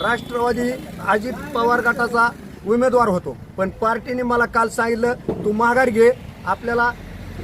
राष्ट्रवादी अजित पवार गटाचा उमेदवार होतो. पण पार्टीने मला काल सांगितलं तू माघार घे आपल्याला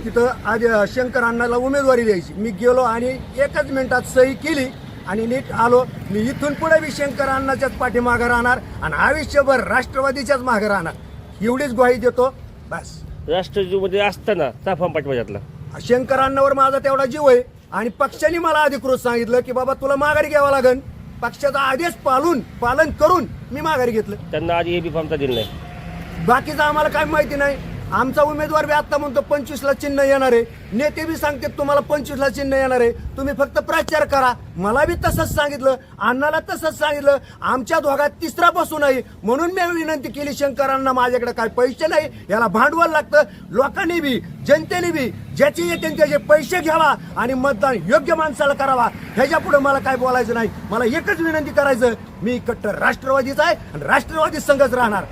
तिथं आज शंकर अण्णाला उमेदवारी द्यायची. मी गेलो आणि एकच मिनिटात सही केली आणि नीट आलो. मी इथून पुढे बी शंकर अण्णाच्याच पाठीमागं राहणार आणि आयुष्यभर राष्ट्रवादीच्याच मागं राहणार. एवढीच ग्वाही देतो. बस. राष्ट्रवादीमध्ये असताना चाफा पाठवायच्यातला शंकर अण्णावर माझा तेवढा जीव आहे. आणि पक्षाने मला अधिकृत सांगितलं की बाबा तुला माघारी घ्यावं लागेल पक्षाचा आदेश पालून पालन करून मी माघारी घेतलं. त्यांना आधी एबी फॉर्मचा दिला नाही. बाकीचं आम्हाला काय माहिती नाही. आमचा उमेदवार बी आता म्हणतो पंचवीसला चिन्ह येणार आहे. नेते बी सांगतात तुम्हाला पंचवीसला चिन्ह येणार आहे. तुम्ही फक्त प्रचार करा. मला बी तसंच सांगितलं अण्णाला तसंच सांगितलं. आमच्या दोघात तिसरा बसू नाही म्हणून मी विनंती केली शंकरांना माझ्याकडे काय पैसे नाही याला भांडवल लागतं. लोकांनी बी जनतेने बी ज्याचे येते त्याचे पैसे घ्यावा आणि मतदान योग्य माणसाला करावा. ह्याच्या पुढे मला काय बोलायचं नाही. मला एकच विनंती करायचं मी कट्टर राष्ट्रवादीचा आहे आणि राष्ट्रवादी संघच राहणार.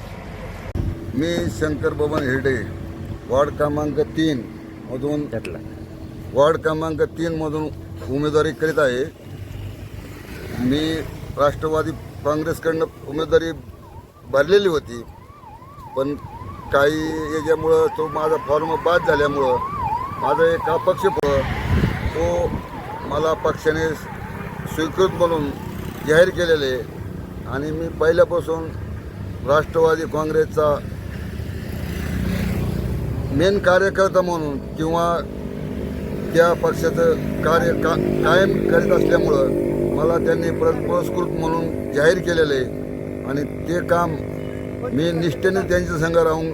मी शंकर बबन हिरडे वॉर्ड क्रमांक तीन मधून वॉर्ड क्रमांक तीन मधून उमेदवारी करीत आहे. मी राष्ट्रवादी काँग्रेसकडनं उमेदवारी भरलेली होती पण काही याच्यामुळं तो माझा फॉर्म बाद झाल्यामुळं माझा एक अपक्ष तो मला पक्षाने स्वीकृत म्हणून जाहीर केलेले. आणि मी पहिल्यापासून राष्ट्रवादी काँग्रेसचा मेन कार्यकर्ता म्हणून किंवा त्या पक्षाचं कार्य का कायम करीत असल्यामुळं मला त्यांनी परत पुरस्कृत म्हणून जाहीर केलेलं आहे. आणि ते काम मी निष्ठेने त्यांच्या संघ राहून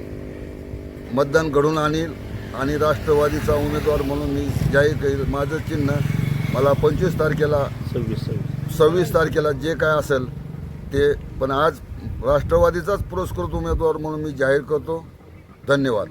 मतदान घडून आणील आणि राष्ट्रवादीचा उमेदवार म्हणून मी जाहीर करील. माझं चिन्ह मला पंचवीस तारखेला सव्वीस सव्वीस. सव्वीस तारखेला जे काय असेल ते पण आज राष्ट्रवादीचाच पुरस्कृत उमेदवार म्हणून मी जाहीर करतो. धन्यवाद.